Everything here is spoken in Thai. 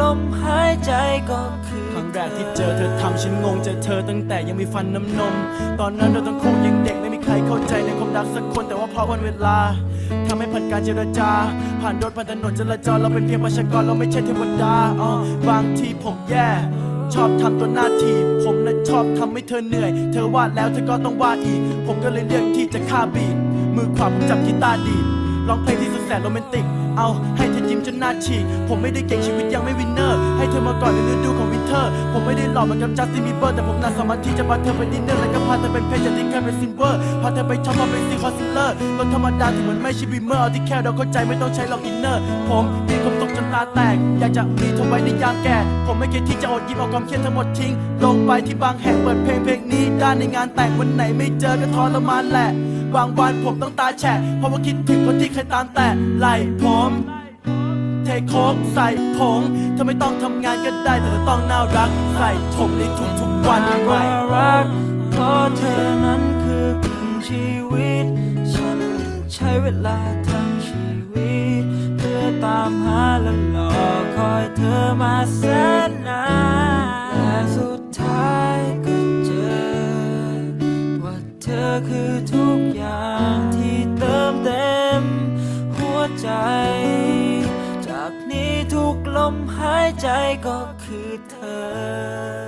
ลมหายใจก็คือครั้งแรกที่เจอเธอทำฉันงงเจอเธอตั้งแต่ยังมีฟันน้ำนม ตอนนั้นเราทั้งคู่ยังเด็กไม่มีใครเข้าใจในความรักสักคนแต่ว่าเพราะวันเวลาทำให้ผ่านการเจรจา ผ่านรถผ่านถนนจราจรเราเป็นเพียงประชากรเราไม่ใช่เทวดาอ๋อบางทีผมแย่ ชอบทำตัวหน้าทีผมน่ะชอบทำให้เธอเหนื่อย เธอวาดแล้วเธอก็ต้องวาดอีก ผมก็เลยเลือกที่จะฆ่าบีทมือขวาผมจับกีตาร์ดีด ร้องเพลงที่สุดแสนโรแมนติก เอาให้เธอยิ้มจนหน้าฉีก ผมไม่ได้เก่งชีวิตยังไม่วินเนอร์ ให้เธอมาก่อนในฤดูของวินเทอร์ ผมไม่ได้หล่อเหมือนกับจัสตินบีเบอร์แต่ผมน่าสมาธิจะพาเธอไปดินเนอร์แล้วก็พาเธอเป็นเพชรจากที่เคยเป็นซิลเวอร์ พาเธอไปช็อปมาเป็นซีคอนซิลเลอร์รถธรรมดาที่เหมือนไม่ใช่บีเมอร์เอาที่แค่เราเข้าใจไม่ต้องใช้หลอกอินเนอร์ ผมมีความตกจนตาแตก อยากจะมีเธอไว้ในยามแก่ ผมไม่เคยที่จะอดยิบเอาความเครียดทั้งหมดทิ้ง ลงไปที่บางแห่งเปิดเพลงเพลงนี้ได้ในงานแต่งวันไหนไม่เจอก็ทรมานแหละ บางวันผมต้องตาแฉะเพราะว่าคิดถึงคนที่เคยตามแต่ไหลผมเทโคกใส่ผงเธอไม่ต้องทำงานก็ได้แต่เธอต้องน่ารัก ใส่ผมในทุกๆวันมากกไว้ว่ารักเพราะเธอนั้นคือครึ่งชีวิต ฉันใช้เวลาทั้งชีวิต เพื่อตามหาและรอคอยเธอมาแสนนานและสุดท้าย เธอคือทุกอย่างที่เติมเต็ม หัวใจ จากนี้ทุกลมหายใจก็คือเธอ